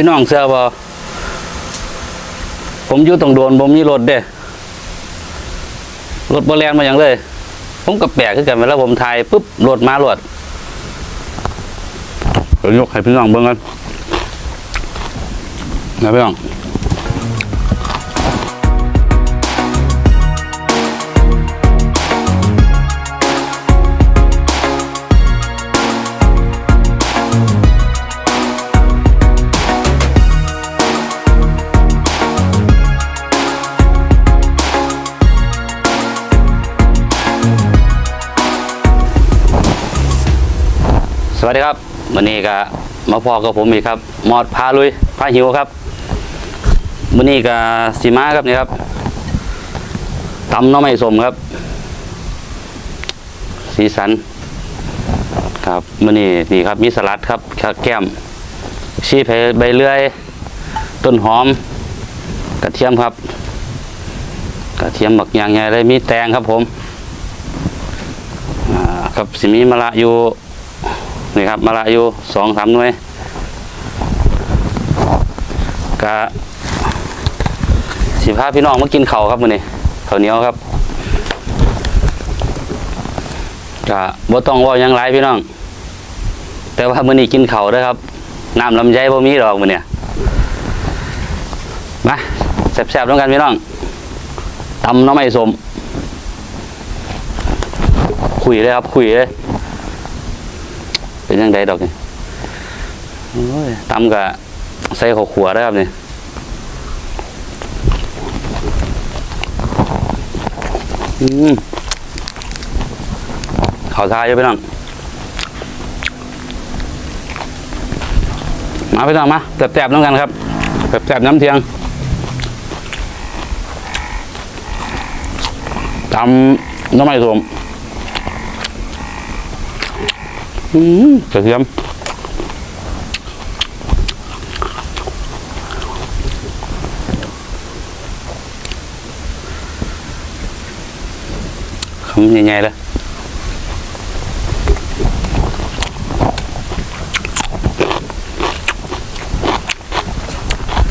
พี่น้องเสื้อบ่ผมอยู่ตรงโดนผมมีรถเด้รถบ่แลนมาอย่างเลย ผมก็แปลกขึ้นกันเวลาผมถ่ายปุ๊บรถมารถเดี๋ยวยกให้พี่น้องเบิ่งกันนะพี่น้อง วัสดีครับวันนี้ก็มาพอกับผมอีกครับหมอดพาลุยพาหิวครับวันนี้ก็สีมาครับนี่ครับตำน้อไม้สมครับ สีสัน ครับวันนี้นี่ครับมีสลัดครับแก้มชีพใบเลื่อย ต้นหอม กระเทียมครับ กระเทียมบักยางไงเลยมีแตงครับผมครับสิมีมะละอยู่ นี่ครับมะละอยู่สองสามหน่วยกะสิพาพี่น้องมากินเข้าครับมื้อนี้ข้าวเหนียวครับกะบ่ต้องว่ายังหลายพี่น้อง แต่ว่ามื้อนี้กินเข้าด้อครับน้ำลำไยบ่มีดอกมื้อนี้มาแซ่บๆด้วยกันพี่น้องตำน้ำไม้สมคุยเลยครับคุยเลย เป็นยังไงดอกนี่โอ้ยตำกะใส่ข้าวขัวได้ครับนี่อืมข้าวทายอยู่ไปน้อง มาไปน้องมาแซ่บๆน้ำกันครับแซ่บๆน้ำเทียงตำน้ำไม่สม อืมกระเทียมคำใหญ่ๆเลย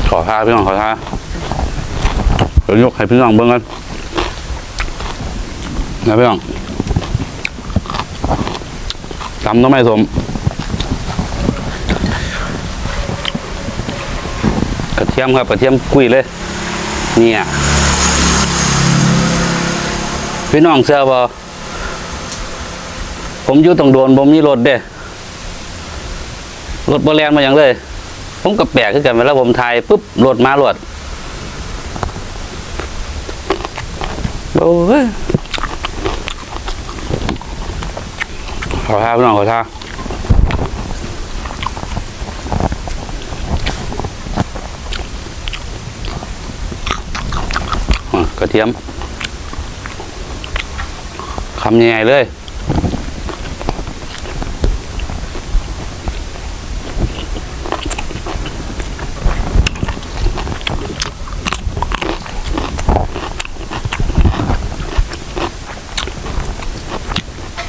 ขอท่าพี่น้องขอท่าเดี๋ยวยกให้พี่น้องเบิ่งกันนะพี่น้อง ตำต้องไม่สมกระเทียมครับกระเทียมกุยเลย เนี่ยพี่น้องเสื้อบ่ผมอยู่ตรงโดนผมมีรถเด้รถบ่แลนมาหยังเลย ผมก็แปลกคือกันเวลาผมถ่ายปุ๊บรถมารถโอ้ย ขอท่าพี่น้องขอท่าอะกระเทียมคำใหญ่ๆเลย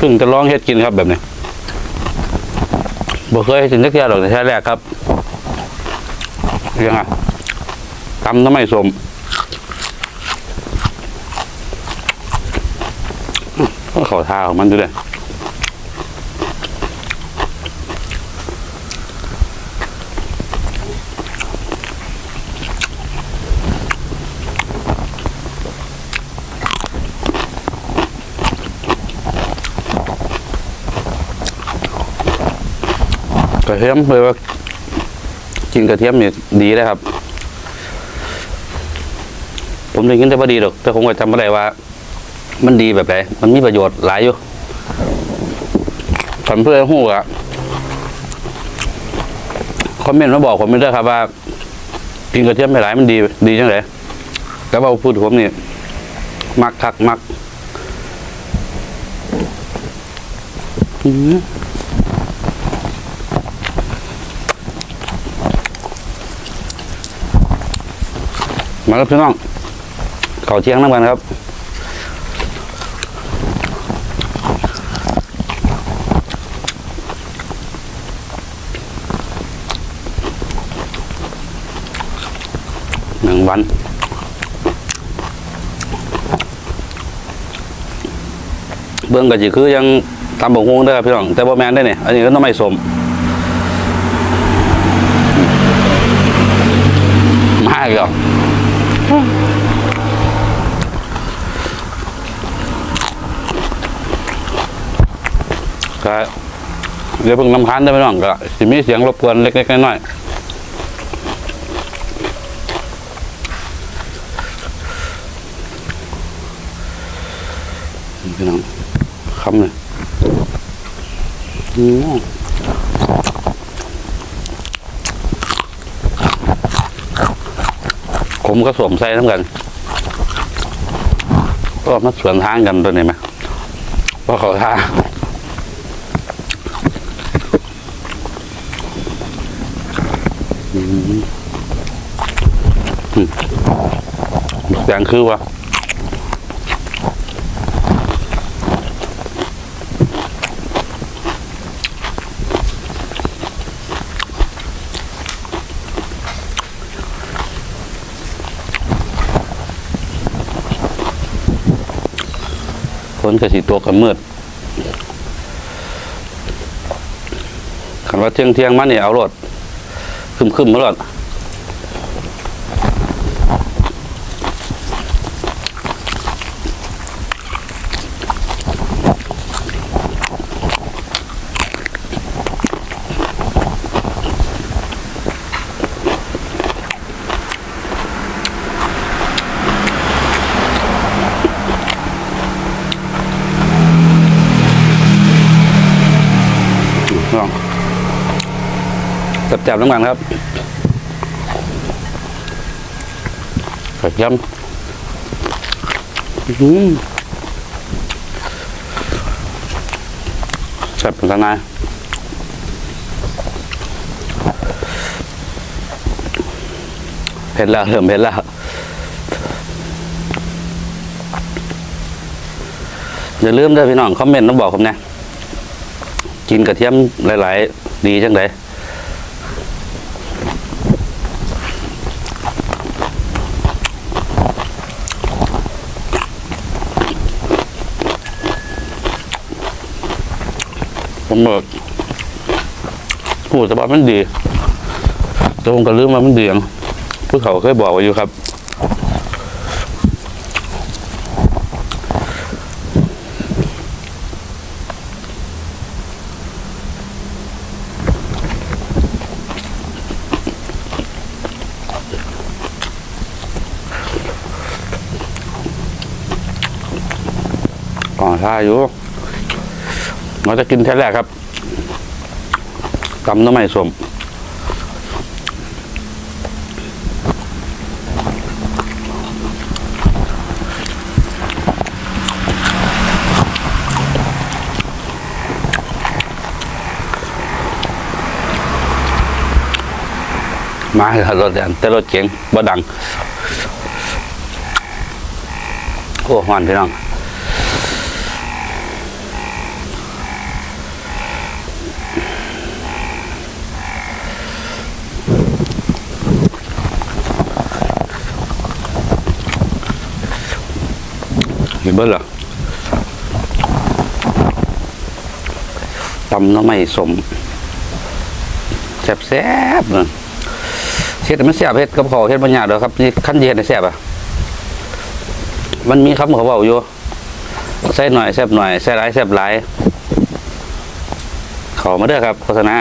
เพิ่งจะลองเฮ็ดกินครับแบบนี้บ่เคยกินนักเที่ยหรอกแต่แท้แรกครับยังไงตำน้ำไม่สมก็เขาทาของมันดูเลย กระเทียมเลยว่ากินกระเทียมเนี่ยดีเลยครับ ผมได้ยินแต่ว่าดีหรอกแต่ผมก็จำไม่ได้ว่า มันดีแบบไหนมันมีประโยชน์หลายอยู่ผมเพื่อนหูอะคอมเมนต์มาบอกผมไม่ได้ครับว่า กินกระเทียมไปหลายมันดี ดีจังเลยแล้วว่าพูดถึงผมนี่มักคักมักอืม มาครับพี่น้องเขาเที่ยงน้ำกันครับหนึ่งวันเบื้องก็จะคือยังตำบกฮวงเด้ครับพี่น้องแต่บ่แมนได้เนี่ยอันนี้ก็ต้องไม่สมมากหรอ ก็เดี๋ยวเพิ่งลำคาญได้อพี่น้องก็สิมีเสียงรบกวนเล็กๆน้อยๆพี่น้องคำเลยอืมผมก็สวมใส่ทั้งกันก็มาสวนทางกันตัวนี้ไหมเพราะเขาทา เสียงคือว่าคนกระสีตัวกันมืดคันว่าเที่ยงเที่ยงๆมาเนี่ยเอารถ คึมคึมๆมารอดอง จับๆน้ำมันครับกระเทียมอื้อหือแซ่บเป็นทนายเผ็ดแล้วเริ่มเผ็ดแล้วอย่าลืมเด้อพี่น้องคอมเมนต์มาบอกผมนะ กินกระเทียมหลาย ๆ ดีจังได ผมบอกพูดแต่ว่ามันดีแต่ผมก็ลืมว่ามันดีอย่างผู้เขาเคยบอกไว้อยู่ครับอ๋อใช่อยู่ เราจะกินแท้แรกครับตำน้ำไม่สมมาแล้วรถแดนแต่รถเก๋งบ่ดัง โอ้หวานพี่น้อง เห็นเบิ้ลหรอตำน้ำไม่สมแซ่บแซ่บๆนะเฮ็ดมันแซ่บเฮ็ดกับขอเฮ็ดบางอย่างเด้อครับนี่ขั้นเย็นให้แซ่บอะมันมีคำเขาเบอกอยู่ใส่หน่อยแซ่บหน่อยใส่หลายแซ่บหลายขอมาเด้อครับโฆษณา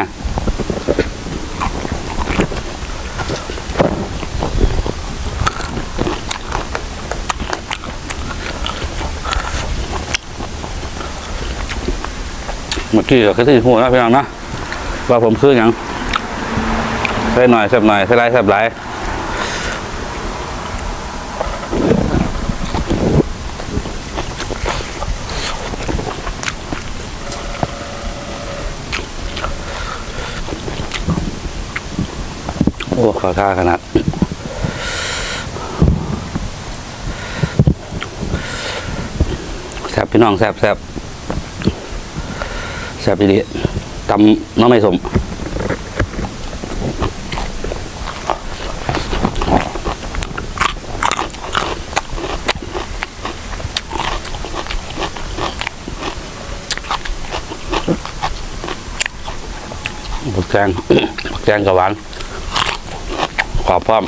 เมื่อกี้ก็คือที่หัวนะพี่น้องนะว่าผมคืออย่างใส่หน่อยแซ่บหน่อยใส่หลายแซ่บหลายโอ้ขอท่าขนาดแซบพี่น้องแซบแซบ ซ่บอีดีตำน้ำไม่สมบักแจงแกงกับหวานขอบพร้อม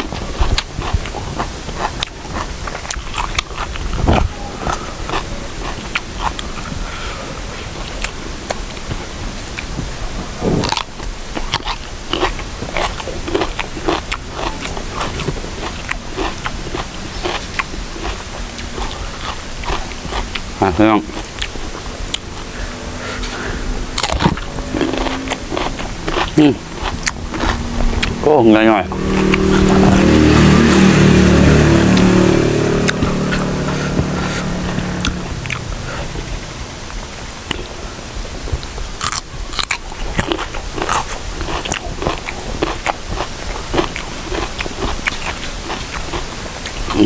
อะพี่น้องโอ้ง่ายง่าย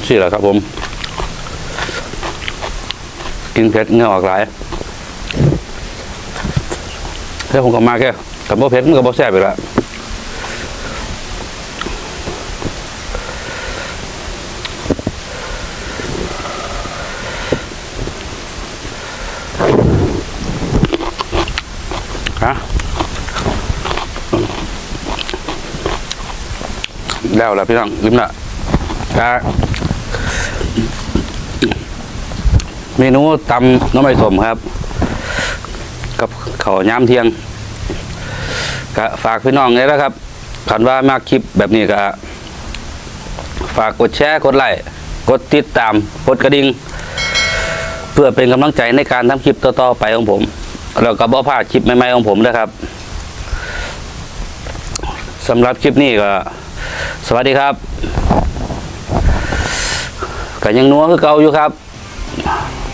สิแหละครับผม กินเผ็ดเหงื่อออกหลายเฮ้ยผมก็มาแค่กับโบเผ็ดมันก็บ่แซ่บอีกแล้วฮะแล้วล่ะพี่น้องลืมละก็ เมนูตำน้ำไม่สมครับ กับข้าวย้ำเทียงก็ฝากพี่น้องเลยนะครับขันว่ามาคลิปแบบนี้ก็ฝากกดแชร์กดไลค์กดติดตามกดกระดิ่งเพื่อเป็นกำลังใจในการทำคลิปต่อๆไปของผม แล้วก็บ่พลาดคลิปใหม่ๆของผมนะครับสำหรับคลิปนี้ก็ สวัสดีครับก็ยังนัวคือเก่าอยู่ครับ いな。